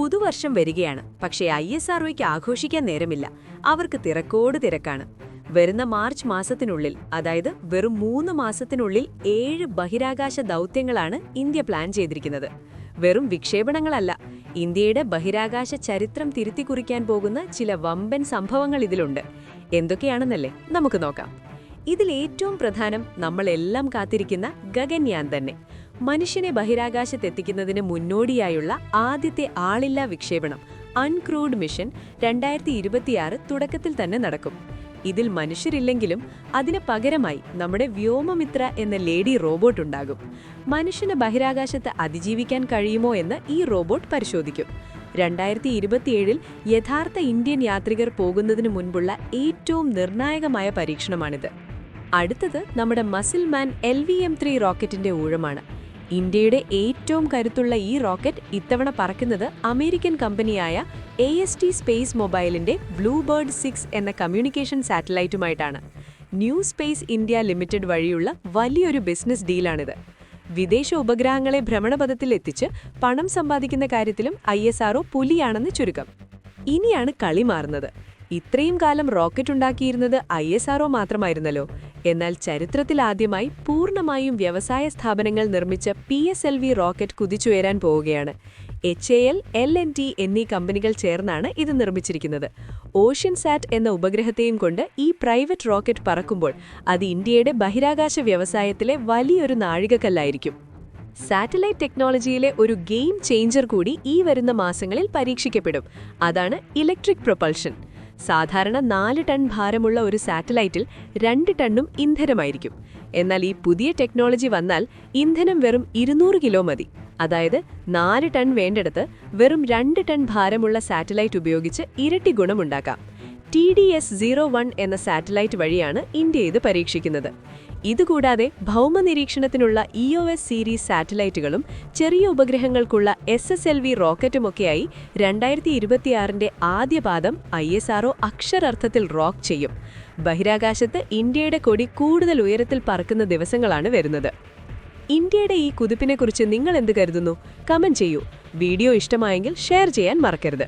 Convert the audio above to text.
പുതുവർഷം വരികയാണ്. പക്ഷേ ഐ എസ് ആർഒയ്ക്ക് ആഘോഷിക്കാൻ നേരമില്ല. അവർക്ക് തിരക്കോട് തിരക്കാണ്. വരുന്ന മാർച്ച് മാസത്തിനുള്ളിൽ അതായത് വെറും മൂന്ന് മാസത്തിനുള്ളിൽ ഏഴ് ബഹിരാകാശ ദൗത്യങ്ങളാണ് ഇന്ത്യ പ്ലാൻ ചെയ്തിരിക്കുന്നത്. വെറും വിക്ഷേപണങ്ങളല്ല ഇന്ത്യയുടെ ബഹിരാകാശ ചരിത്രം തിരുത്തി കുറിക്കാൻ പോകുന്ന ചില വമ്പൻ സംഭവങ്ങൾ ഇതിലുണ്ട്. എന്തൊക്കെയാണെന്നല്ലേ നമുക്ക് നോക്കാം. ഇതിൽ ഏറ്റവും പ്രധാനം നമ്മളെല്ലാം കാത്തിരിക്കുന്ന ഗഗൻയാൻ തന്നെ. മനുഷ്യനെ ബഹിരാകാശത്തെത്തിക്കുന്നതിന് മുന്നോടിയായുള്ള ആദ്യത്തെ ആളില്ലാ വിക്ഷേപണം അൺക്രൂഡ് മിഷൻ രണ്ടായിരത്തി ഇരുപത്തിയാറ് തുടക്കത്തിൽ തന്നെ നടക്കും. ഇതിൽ മനുഷ്യരില്ലെങ്കിലും അതിന് പകരമായി നമ്മുടെ വ്യോമമിത്ര എന്ന ലേഡി റോബോട്ട് ഉണ്ടാകും. മനുഷ്യന് ബഹിരാകാശത്ത് അതിജീവിക്കാൻ കഴിയുമോ എന്ന് ഈ റോബോട്ട് പരിശോധിക്കും. രണ്ടായിരത്തി ഇരുപത്തിയേഴിൽ യഥാർത്ഥ ഇന്ത്യൻ യാത്രികർ പോകുന്നതിന് മുൻപുള്ള ഏറ്റവും നിർണായകമായ പരീക്ഷണമാണിത്. അടുത്തത് നമ്മുടെ muscle man L V M three റോക്കറ്റിന്റെ ഊഴമാണ്. ഇന്ത്യയുടെ ഏറ്റവും കരുത്തുള്ള ഈ റോക്കറ്റ് ഇത്തവണ പറക്കുന്നത് അമേരിക്കൻ കമ്പനിയായ എ എസ് ടി സ്പേസ് മൊബൈലിന്റെ ബ്ലൂ ബേർഡ് സിക്സ് എന്ന കമ്മ്യൂണിക്കേഷൻ സാറ്റലൈറ്റുമായിട്ടാണ് ന്യൂ സ്പേസ് ഇന്ത്യ ലിമിറ്റഡ് വഴിയുള്ള വലിയൊരു ബിസിനസ് ഡീലാണിത് വിദേശ ഉപഗ്രഹങ്ങളെ ഭ്രമണപഥത്തിൽ എത്തിച്ച് പണം സമ്പാദിക്കുന്ന കാര്യത്തിലും ഐ എസ് പുലിയാണെന്ന് ചുരുക്കം. ഇനിയാണ് കളി മാറുന്നത്. ഇത്രയും കാലം റോക്കറ്റ് ഉണ്ടാക്കിയിരുന്നത് ഐ എസ് ആർഒ മാത്രമായിരുന്നല്ലോ. എന്നാൽ ചരിത്രത്തിൽ ആദ്യമായി പൂർണമായും വ്യവസായ സ്ഥാപനങ്ങൾ നിർമ്മിച്ച P S L V rocket കുതിച്ചുയരാൻ പോവുകയാണ്. H A L L N T എന്നീ കമ്പനികൾ ചേർന്നാണ് ഇത് നിർമ്മിച്ചിരിക്കുന്നത്. ഓഷ്യൻ സാറ്റ് എന്ന ഉപഗ്രഹത്തെയും കൊണ്ട് ഈ പ്രൈവറ്റ് റോക്കറ്റ് പറക്കുമ്പോൾ അത് ഇന്ത്യയുടെ ബഹിരാകാശ വ്യവസായത്തിലെ വലിയൊരു നാഴികക്കല്ലായിരിക്കും. സാറ്റലൈറ്റ് ടെക്നോളജിയിലെ ഒരു ഗെയിം ചേഞ്ചർ കൂടി ഈ വരുന്ന മാസങ്ങളിൽ പരീക്ഷിക്കപ്പെടും. അതാണ് ഇലക്ട്രിക് പ്രൊപ്പൾഷൻ. സാധാരണ നാല് ടൺ ഭാരമുള്ള ഒരു സാറ്റലൈറ്റിൽ രണ്ട് ടണ്ണും ഇന്ധനമായിരിക്കും. എന്നാൽ ഈ പുതിയ ടെക്നോളജി വന്നാൽ ഇന്ധനം വെറും ഇരുന്നൂറ് കിലോ മതി. അതായത് നാല് ടൺ വേണ്ടിടത്ത് വെറും രണ്ട് ടൺ ഭാരമുള്ള സാറ്റലൈറ്റ് ഉപയോഗിച്ച് ഇരട്ടി ഗുണമുണ്ടാക്കാം. T D S zero one എന്ന സാറ്റലൈറ്റ് വഴിയാണ് ഇന്ത്യ ഇത് പരീക്ഷിക്കുന്നത്. ഇതുകൂടാതെ ഭൗമനിരീക്ഷണത്തിനുള്ള ഇ ഒ എസ് സീരീസ് സാറ്റലൈറ്റുകളും ചെറിയ ഉപഗ്രഹങ്ങൾക്കുള്ള എസ് എസ് എൽ വി റോക്കറ്റുമൊക്കെയായി രണ്ടായിരത്തി ഇരുപത്തിയാറിന്റെ ആദ്യപാദം ഐ എസ് ആർഒ അക്ഷരാർത്ഥത്തിൽ റോക്ക് ചെയ്യും. ബഹിരാകാശത്ത് ഇന്ത്യയുടെ കൊടി കൂടുതൽ ഉയരത്തിൽ പറക്കുന്ന ദിവസങ്ങളാണ് വരുന്നത്. ഇന്ത്യയുടെ ഈ കുതിപ്പിനെക്കുറിച്ച് നിങ്ങൾ എന്ത് കരുതുന്നു? കമന്റ് ചെയ്യൂ. വീഡിയോ ഇഷ്ടമായെങ്കിൽ ഷെയർ ചെയ്യാൻ മറക്കരുത്.